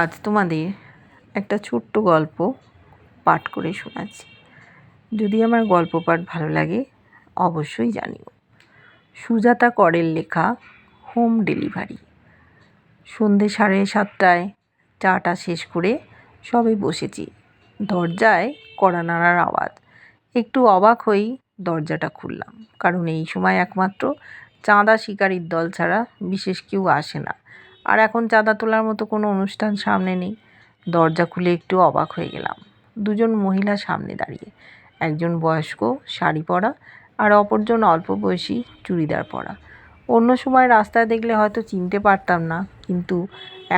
আজ তোমাদের একটা ছোট্ট গল্প পাঠ করে শোনাচ্ছি। যদি আমার গল্প পাঠ ভালো লাগে, অবশ্যই জানিও। সুজাতা করের লেখা হোম ডেলিভারি। সন্ধে সাড়ে সাতটায় চাটা শেষ করে সবে বসেছি। দরজায় কড়া নাড়ার আওয়াজ। একটু অবাক হয়েই দরজাটা খুললাম, কারণ এই সময় একমাত্র চাঁদা শিকারির দল ছাড়া বিশেষ কেউ আসে না। আর এখন চাঁদা তোলার মতো কোনো অনুষ্ঠান সামনে নেই। দরজা খুলে একটু অবাক হয়ে গেলাম। দুজন মহিলা সামনে দাঁড়িয়ে, একজন বয়স্ক, শাড়ি পরা আর অপরজন অল্প বয়সী চুড়িদার পরা। অন্য সময় রাস্তায় দেখলে হয়তো চিনতে পারতাম না, কিন্তু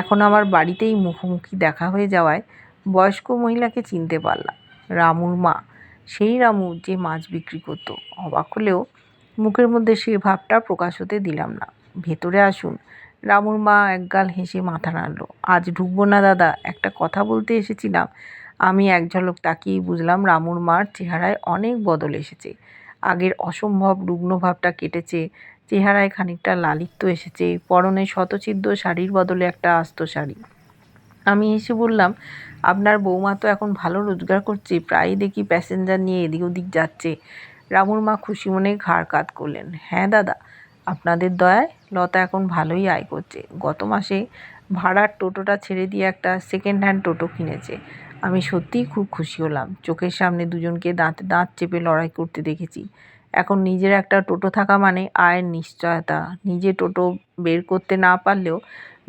এখন আমার বাড়িতেই মুখোমুখি দেখা হয়ে যাওয়ায় বয়স্ক মহিলাকে চিনতে পারলাম। রামুর মা, সেই রামু যে মাছ বিক্রি করতো। অবাক হলেও মুখের মধ্যে সে ভাবটা প্রকাশ হতে দিলাম না। ভেতরে আসুন রামুর মা একগাল হেসে মাথা নাড়ল। আজ ঢুকবো না দাদা, একটা কথা বলতে এসেছিলাম। আমি এক ঝলক তাকিয়ে বুঝলাম রামুর মার চেহারায় অনেক বদল এসেছে। আগের অসম্ভব রুগ্ন ভাবটা কেটেছে, চেহারায় খানিকটা লালিত্য এসেছে, পরনে শতছিদ্র শাড়ির বদলে একটা আস্ত শাড়ি। আমি এসে বললাম, আপনার বৌমা তো এখন ভালো রোজগার করছে, প্রায়ই দেখি প্যাসেঞ্জার নিয়ে এদিক ওদিক যাচ্ছে। রামুর মা খুশি মনে ঘাড় কাত করলেন হ্যাঁ দাদা আপনাদের দয়ায় লতা এখন ভালোই আয় করছে। গত মাসে ভাড়ার টোটোটা ছেড়ে দিয়ে একটা সেকেন্ড হ্যান্ড টোটো কিনেছে। আমি সত্যিই খুব খুশি হলাম। চোখের সামনে দুজনকে দাঁত দাঁত চেপে লড়াই করতে দেখেছি। এখন নিজের একটা টোটো থাকা মানে আয়ের নিশ্চয়তা। নিজে টোটো বের করতে না পারলেও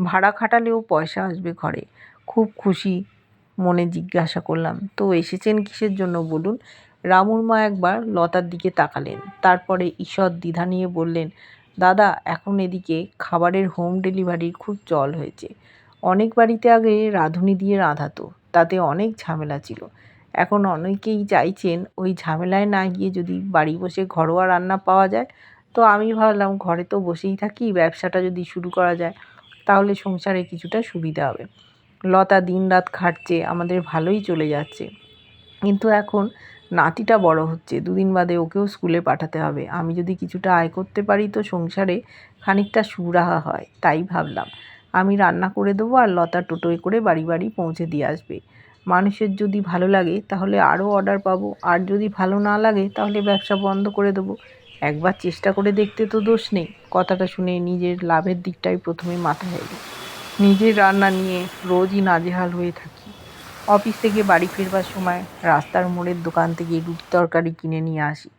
ভাড়া খাটালেও পয়সা আসবে ঘরে। খুব খুশি মনে জিজ্ঞাসা করলাম, তো এসেছেন কিসের জন্য বলুন? রামুর মা একবার লতার দিকে তাকালেন। তারপরে ঈষৎ দ্বিধা নিয়ে বললেন দাদা, এখন এদিকে খাবারের হোম ডেলিভারির খুব চল হয়েছে। অনেক বাড়িতে আগে রাঁধুনি দিয়ে রাঁধাতো, তাতে অনেক ঝামেলা ছিল। এখন অনেকেই চাইছেন ওই ঝামেলায় না গিয়ে যদি বাড়ি বসে ঘরোয়া রান্না পাওয়া যায়। তো আমি ভাবলাম, ঘরে তো বসেই থাকি, ব্যবসাটা যদি শুরু করা যায়, তাহলে সংসারে কিছুটা সুবিধা হবে। লতা দিন রাত খাটছে, আমাদের ভালোই চলে যাচ্ছে। কিন্তু এখন নাতিটা বড় হচ্ছে, দুদিন বাদে ওকেও স্কুলে পাঠাতে হবে। আমি যদি কিছুটা আয় করতে পারি তো সংসারে খানিকটা সুরাহা হয়, তাই ভাবলাম। আমি রান্না করে দেবো আর লতা টোটোয় করে বাড়ি বাড়ি পৌঁছে দিয়ে আসবে। মানুষের যদি ভালো লাগে তাহলে আরও অর্ডার পাবো, আর যদি ভালো না লাগে তাহলে ব্যবসা বন্ধ করে দেবো। একবার চেষ্টা করে দেখতে তো দোষ নেই, কথাটা শুনে নিজের লাভের দিকটাই প্রথমে মাথায় এলো। নিজের রান্না নিয়ে রোজই নাজেহাল হয়ে থাকি। অফিস থেকে বাড়ি ফেরবার সময় রাস্তার মোড়ের দোকান থেকে রুটি তরকারি কিনে নিয়ে আসি।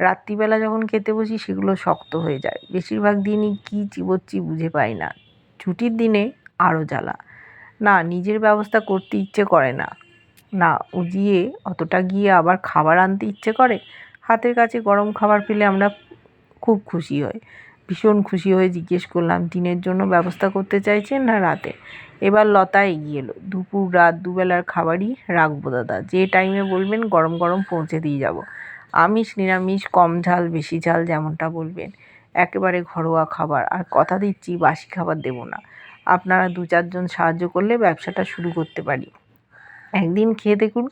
রাত্রিবেলা যখন খেতে বসি, সেগুলো শক্ত হয়ে যায়। বেশিরভাগ দিনই কী চিবোচ্ছি বুঝে পাই না। ছুটির দিনে আরও জ্বালা। না, নিজের ব্যবস্থা করতে ইচ্ছে করে না। না, উজিয়ে অতটা গিয়ে আবার খাবার আনতে ইচ্ছে করে? হাতের কাছে গরম খাবার পেলে আমরা খুব খুশি হই। ভীষণ খুশি হয়ে জিজ্ঞেস করলাম, দিনের জন্য ব্যবস্থা করতে চাইছেন না রাতে? এবার লতা এগিয়ে এলো, দুপুর, রাত, দুবেলার খাবারই রাখব দাদা, যে টাইমে বলবেন গরম গরম পৌঁছে দিয়ে যাব। আমিষ, নিরামিষ, কম ঝাল, বেশি ঝাল যেমনটা বলবেন, একেবারে ঘরোয়া খাবার, আর কথা দিচ্ছি বাসি খাবার দেব না। আপনারা দু চারজন সাহায্য করলে ব্যবসাটা শুরু করতে পারি। একদিন খেয়ে দেখুন,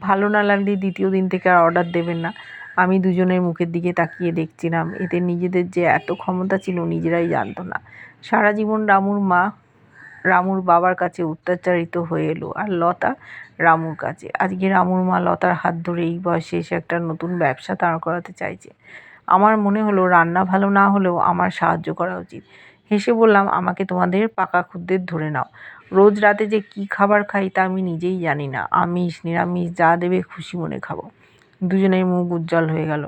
ভালো না লাগলে দ্বিতীয় দিন থেকে আর অর্ডার দেবেন না। আমি দুজনের মুখের দিকে তাকিয়ে দেখছিলাম। এতে নিজেদের যে এত ক্ষমতা ছিল নিজেরাই জানতো না। সারা জীবন রামুর মা রামুর বাবার কাছে অত্যাচারিত হয়ে এলো আর লতা রামুর কাছে। আজকে রামুর মা লতার হাত ধরে এই বয়সে এসে একটা নতুন ব্যবসা দাঁড় করাতে চাইছে। আমার মনে হলো রান্না ভালো না হলেও আমার সাহায্য করা উচিত। হেসে বললাম, আমাকে তোমাদের পাকা খুদ্দের ধরে নাও। রোজ রাতে যে কি খাবার খাই তা আমি নিজেই জানি না। আমিষ, নিরামিষ যা দেবে খুশি মনে খাব। দুজনের মুখ উজ্জ্বল হয়ে গেল।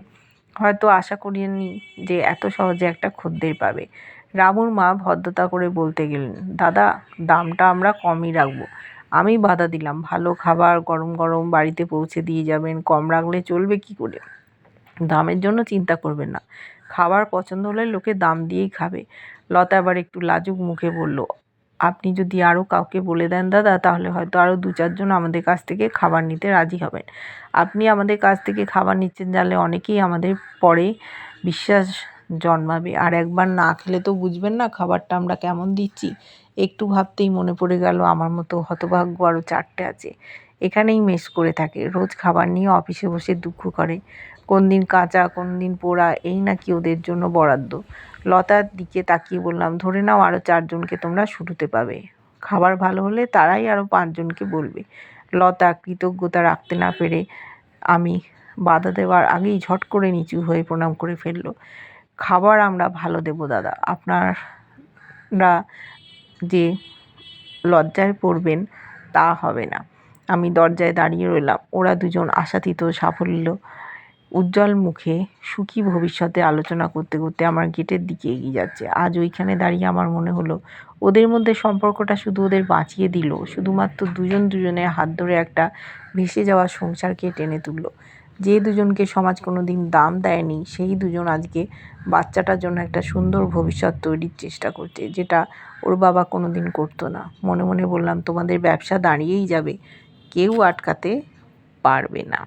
হয়তো আশা করিনি যে এত সহজে একটা খদ্দের পাবে। রামুর মা ভদ্রতা করে বলতে গেলেন, দাদা, দামটা আমরা কমই রাখব। আমি বাধা দিলাম। ভালো খাবার গরম গরম বাড়িতে পৌঁছে দিয়ে যাবেন। কম রাখলে চলবে কি করে? দামের জন্য চিন্তা করবেন না। খাবার পছন্দ হলে লোকে দাম দিয়েই খাবে। লতা আবার একটু লাজুক মুখে বলল আপনি যদি আরও কাউকে বলে দেন, দাদা, তাহলে হয়তো আরও দু চারজন আমাদের কাছ থেকে খাবার নিতে রাজি হবেন। আপনি আমাদের কাছ থেকে খাবার নিচ্ছেন জানলে অনেকেই আমাদের পরে বিশ্বাস জন্মাবে। আর একবার না খেলে তো বুঝবেন না খাবারটা আমরা কেমন দিচ্ছি। একটু ভাবতেই মনে পড়ে গেল, আমার মতো হতভাগ্য আরও চারটে আছে। এখানেই মেস করে থাকে, রোজ খাবার নিয়ে অফিসে বসে দুঃখ করে। কোন দিন কাঁচা, কোন দিন পোড়া, এই নাকি ওদের জন্য বরাদ্দ। লতার দিকে তাকিয়ে বললাম, ধরে নাও আরও চারজনকে তোমরা শুরুতে পাবে। খাবার ভালো হলে তারাই আরও পাঁচজনকে বলবে। লতা কৃতজ্ঞতা রাখতে না পেরে আমি বাধা দেওয়ার আগেই ঝট করে নিচু হয়ে প্রণাম করে ফেলল, খাবার আমরা ভালো দেবো দাদা। আপনারা যে লজ্জায় পড়বেন তা হবে না। আমি দরজায় দাঁড়িয়ে রইলাম। ওরা দুজন আশাতীত সাফল্য উজ্জ্বল মুখে সুখী ভবিষ্যতে আলোচনা করতে করতে আমার গেটের দিকে এগিয়ে যাচ্ছে। আজ ওইখানে দাঁড়িয়ে আমার মনে হলো, ওদের মধ্যে সম্পর্কটা শুধু ওদের বাঁচিয়ে দিল, শুধুমাত্র দুজন দুজনের হাত ধরে একটা ভেসে যাওয়া সংসারকে টেনে তুললো। যে দুজনকে সমাজ কোনো দিন দাম দেয়নি, সেই দুজন আজকে বাচ্চাটার জন্য একটা সুন্দর ভবিষ্যৎ তৈরির চেষ্টা করছে, যেটা ওর বাবা কোনো দিন করতো না। মনে মনে বললাম, তোমাদের ব্যবসা দাঁড়িয়েই যাবে, কেউ আটকাতে পারবে না।